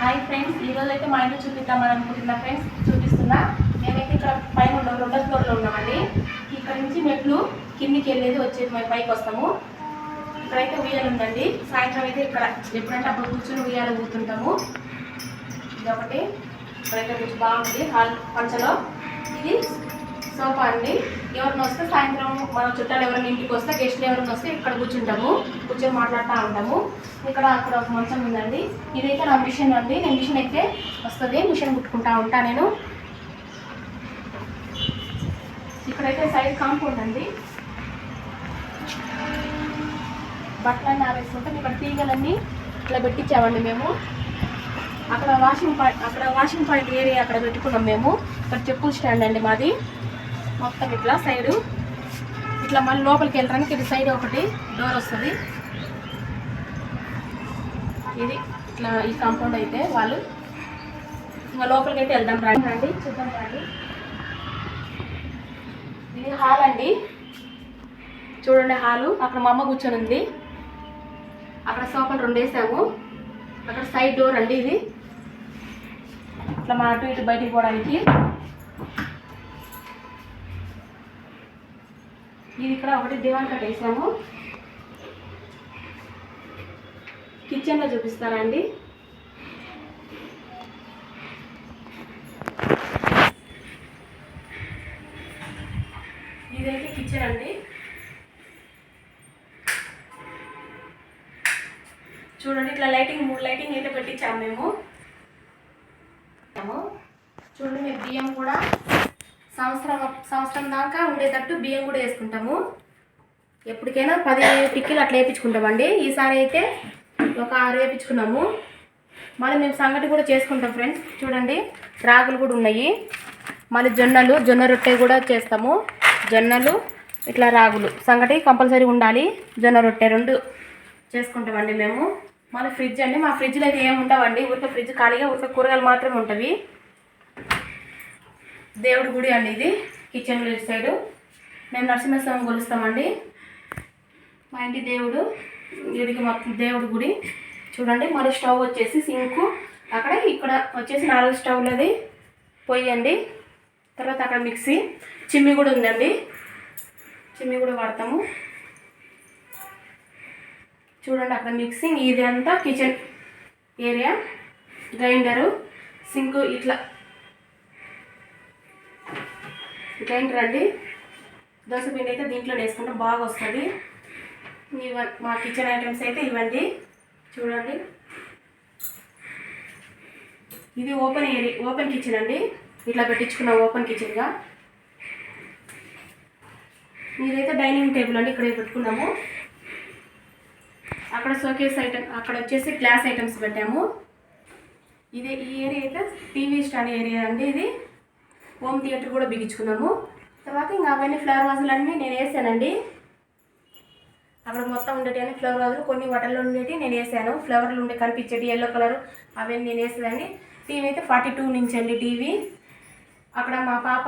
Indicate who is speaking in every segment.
Speaker 1: Hi friends ఈ రోజు అయితే మా ఇంట్లో చూపిద్దామని అనుకుంటున్నా ఫ్రెండ్స్ చూపిస్తున్నా. మేమైతే ఇక్కడ పైన ఉన్న రెండో ఫ్లోర్లో ఉన్నామండి. ఇక్కడ నుంచి మెట్లు కిందికి వెళ్ళేది వచ్చేది మేము పైకి వస్తాము. ఇక్కడైతే ఉయ్యాలు ఉందండి. సాయంత్రం అయితే ఇక్కడ ఎప్పుడంటే అప్పుడు కూర్చొని ఉయ్యాలని కూర్చుంటాము ఇది ఒకటి. ఇక్కడైతే బాగుంది. హాల్ పంచలో. ఇది సోఫా అండి. ఎవరిని వస్తే సాయంత్రం మన చుట్టాలు ఎవరైనా ఇంటికి వస్తే గెస్ట్లు ఎవరైనా వస్తే ఇక్కడ కూర్చుంటాము కూర్చొని మాట్లాడుతూ ఉంటాము. ఇక్కడ అక్కడ ఒక మంచం ఉందండి. ఇదైతే నా మిషన్ అండి. నేను మిషన్ అయితే వస్తుంది. మిషన్ కుట్టుకుంటా ఉంటా నేను. ఇక్కడైతే సైడ్ కాంపౌండ్ అండి. బట్టలన్నీ ఆవేసుకుంటాం ఇక్కడ తీగలన్నీ ఇట్లా పెట్టించామండి మేము. అక్కడ వాషింగ్ పాయింట్ అక్కడ వాషింగ్ పాయింట్ ఏరియా అక్కడ పెట్టుకున్నాం మేము. ఇక్కడ చెప్పులు స్టాండ్ అండి మాది. మొత్తం ఇట్లా సైడు. ఇట్లా మళ్ళీ లోపలికి వెళ్ళడానికి ఇది సైడ్ ఒకటి డోర్ వస్తుంది. ఇది ఇట్లా ఈ కాంపౌండ్ అయితే వాళ్ళు ఇంకా లోపలికి అయితే వెళ్దాం రండి. రండి చూద్దాం రండి. ఇది హాల్ అండి. చూడండి హాలు. అక్కడ మా అమ్మ కూర్చొని ఉంది. అక్కడ సోఫాలు రెండు వేసాము అక్కడ సైడ్ డోర్ అండి ఇది. ఇట్లా మా అటు ఇటు బయటికి పోవడానికి. ఇది ఇక్కడ ఒకటి దివాన్ కట్ వేసాము కిచెన్లో చూపిస్తానండి ఇదైతే కిచెన్ అండి. చూడండి ఇట్లా లైటింగ్ మూడు లైటింగ్ అయితే పెట్టించాము మేము. మేము చూడండి మేము బియ్యం కూడా సంవత్సరం సంవత్సరం దాకా ఉండేటట్టు బియ్యం కూడా వేసుకుంటాము. ఎప్పటికైనా పది పిక్కిలు అట్లా వేయించుకుంటామండి. ఈసారి అయితే ఒక ఆరు వేయించుకున్నాము. మళ్ళీ మేము సంగటి కూడా చేసుకుంటాం ఫ్రెండ్స్. చూడండి రాగులు కూడా ఉన్నాయి. మళ్ళీ జొన్నలు జొన్న రొట్టె కూడా చేస్తాము. జొన్నలు ఇట్లా రాగులు. సంగటి కంపల్సరీ ఉండాలి. జొన్న రొట్టె రెండు చేసుకుంటామండి మేము. మళ్ళీ ఫ్రిడ్జ్ అండి. మా ఫ్రిడ్జ్లో అయితే ఏమి ఉండవండి ఊరికే ఫ్రిడ్జ్ ఖాళీగా ఊరికే కూరగాయలు మాత్రమే ఉంటుంది దేవుడి గుడి అండి ఇది కిచెన్ ఇటు సైడు మేము నరసింహస్వామి కొలుస్తామండి. మా ఇంటి దేవుడు వీడికి మొత్తం దేవుడి గుడి. చూడండి మళ్ళీ స్టవ్ వచ్చేసి సింకు. అక్కడ ఇక్కడ వచ్చేసి నాలుగు స్టవ్లది పొయ్యి అండి తర్వాత అక్కడ మిక్సీ. చిమ్మి కూడా ఉందండి. చిమ్మి కూడా వాడతాము. చూడండి అక్కడ మిక్సింగ్ ఇది అంతా కిచెన్ ఏరియా గ్రైండరు సింక్ ఇట్లా గ్రైండర్ రండి? దోశ పిండి అయితే దీంట్లో వేసుకుంటే బాగా వస్తుంది. ఇవ మా కిచెన్ ఐటమ్స్ అయితే ఇవ్వండి. చూడండి. ఇది ఓపెన్ ఏరియా ఓపెన్ కిచెన్ అండి. ఇట్లా పెట్టించుకున్న ఓపెన్ కిచెన్గా ఇదైతే డైనింగ్ టేబుల్ అండి ఇక్కడ పెట్టుకున్నాము. అక్కడ షోకేస్ ఐటమ్ అక్కడ వచ్చేసి గ్లాస్ ఐటమ్స్ పెట్టాము. ఇది ఈ ఏరియా అయితే టీవీ స్టాండ్ ఏరియా అండి ఇది. హోమ్ థియేటర్ కూడా బిగించుకున్నాము. తర్వాత ఇంకా అవన్నీ ఫ్లవర్ వాజులన్నీ నేను వేసానండి. అక్కడ మొత్తం ఉండేటి ఫ్లవర్ వాజులు కొన్ని వాటర్లో ఉండేవి నేను వేసాను. ఫ్లవర్లు ఉండే కనిపించేటి ఎల్లో కలర్ అవన్నీ నేను వేసేదాన్ని. టీవీ అయితే ఫార్టీ టూ నుంచి అండి టీవీ అక్కడ మా పాప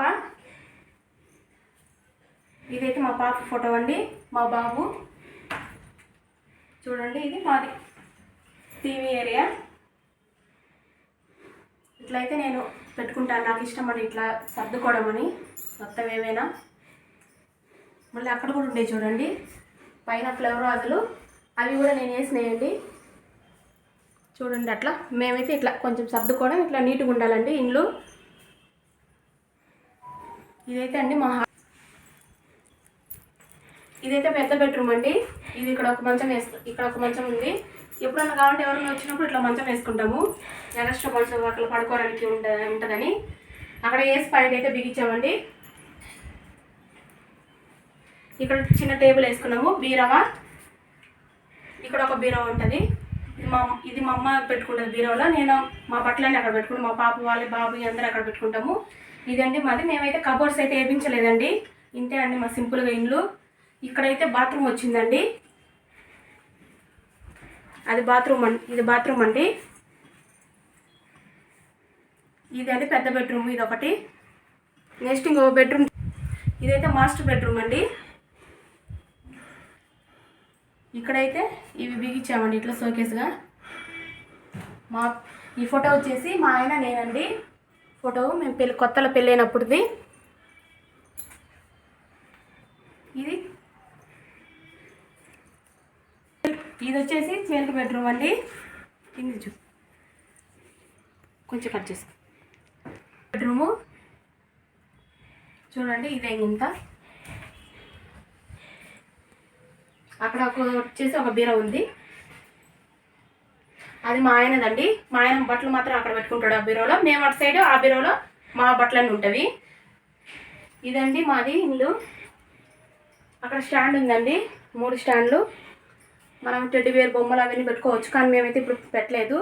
Speaker 1: ఇదైతే మా పాప ఫోటో అండి మా బాబు. చూడండి ఇది మాది టీవీ ఏరియా ఇట్లయితే నేను పెట్టుకుంటాను. నాకు ఇష్టం అని ఇట్లా సర్దుకోవడం అని. మొత్తం ఏమైనా. మళ్ళీ అక్కడ కూడా ఉండే చూడండి. పైన ఫ్లవర్ వాజులు. అవి కూడా నేను వేసినాయండి. చూడండి అట్లా. మేమైతే ఇట్లా కొంచెం సర్దుకోవడం ఇట్లా నీట్గా ఉండాలండి ఇండ్లు. ఇదైతే అండి మా ఇదైతే పెద్ద బెడ్రూమ్ అండి. ఇది ఇక్కడ ఒక మంచం వేసు ఇక్కడ ఒక మంచం ఉంది. ఎప్పుడన్నా కావాలంటే ఎవరైనా వచ్చినప్పుడు ఇట్లా మంచం వేసుకుంటాము. ఎగస్ట్రా అక్కడ పడుకోవడానికి ఉంట ఉంటుందని. అక్కడ వేసి పైన అయితే బిగించామండి? ఇక్కడ చిన్న టేబుల్ వేసుకున్నాము. బీరవా ఇక్కడ ఒక బీరవ ఉంటుంది. ఇది మా ఇది మా అమ్మ పెట్టుకుంటుంది బీరవలో నేను మా బట్టలన్నీ అక్కడ పెట్టుకుంటాం. మా పాప వాళ్ళ బాబు అందరూ అక్కడ పెట్టుకుంటాము. ఇదండి మాది. మేమైతే కబోర్డ్స్ అయితే వేయించలేదండి ఇంతే అండి మా సింపుల్గా ఇండ్లు ఇక్కడైతే బాత్రూమ్ వచ్చిందండి. అది బాత్రూమ్ అండి ఇది బాత్రూమ్ అండి. ఇది అండి పెద్ద బెడ్రూమ్ ఇది ఒకటి నెక్స్ట్ ఇంకో బెడ్రూమ్. ఇదైతే మాస్టర్ బెడ్రూమ్ అండి. ఇక్కడైతే ఇవి బిగించామండి ఇట్లా షోకేస్గా మా ఈ ఫోటో వచ్చేసి మా ఆయన నేనండి. ఫోటో మేము పెళ్ళి కొత్తలో పెళ్ళైనప్పుడుది. ఇది. ఇది వచ్చేసి చైల్డ్ బెడ్రూమ్ అండి. కింద కొంచెం కట్ చేసుకో బెడ్రూము చూడండి ఇదే ఇంత అక్కడ ఒక వచ్చేసి ఒక బీర ఉంది. అది మా ఆయనదండి. మా ఆయన బట్టలు మాత్రం అక్కడ పెట్టుకుంటాడు ఆ బీరోలో. మేము అటు సైడ్ ఆ బీరోలో మా బట్టలన్నీ ఉంటవి. ఇదండి మాది ఇల్లు. అక్కడ స్టాండ్ ఉందండి. మూడు స్టాండ్లు. మనం టెడ్డి వేర్ బొమ్మలు అవన్నీ పెట్టుకోవచ్చు కానీ మేమైతే ఇప్పుడు పెట్టలేదు.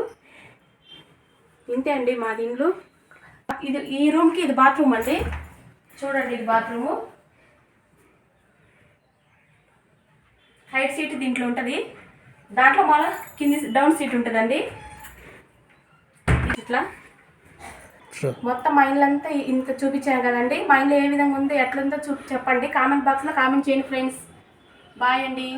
Speaker 1: ఇంతే అండి మాది ఇల్లు. ఇది ఈ రూమ్కి ఇది బాత్రూమ్ అండి చూడండి ఇది బాత్రూము హైట్ సీట్ దీంట్లో ఉంటుంది. దాంట్లో మళ్ళీ కింది డౌన్ సీట్ ఉంటుందండి. ఇట్లా. మొత్తం మా ఇల్లు అంతా ఇంత చూపించాను కదండి. మా ఇల్లు ఏ విధంగా ఉందో ఎట్లుందో చూ చెప్పండి. కామెంట్ బాక్స్లో కామెంట్ చేయండి ఫ్రెండ్స్ బాయ్ అండి.